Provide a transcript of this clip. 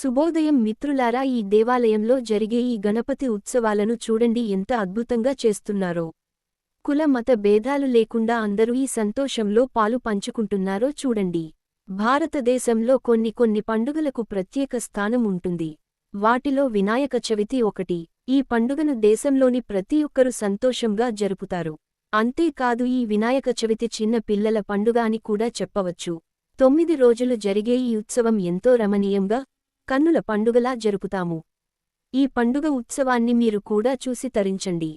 శుభోదయం మిత్రులారా ఈ దేవాలయంలో జరిగే ఈ గణపతి ఉత్సవాలను చూడండి. ఎంత అద్భుతంగా చేస్తున్నారో! కుల మత భేదాలు లేకుండా అందరూ ఈ సంతోషంలో పాలు పంచుకుంటున్నారో చూడండి. భారతదేశంలో కొన్ని కొన్ని పండుగలకు ప్రత్యేక స్థానం ఉంటుంది. వాటిలో వినాయక చవితి ఒకటి. ఈ పండుగను దేశంలోని ప్రతి ఒక్కరూ సంతోషంగా జరుపుతారు. అంతేకాదు ఈ వినాయక చవితి చిన్న పిల్లల పండుగ అని కూడా చెప్పవచ్చు. తొమ్మిది రోజులు జరిగే ఈ ఉత్సవం ఎంతో రమణీయంగా కన్నుల పండుగలా జరుపుతాము. ఈ పండుగ ఉత్సవాన్ని మీరు కూడా చూసి తరించండి.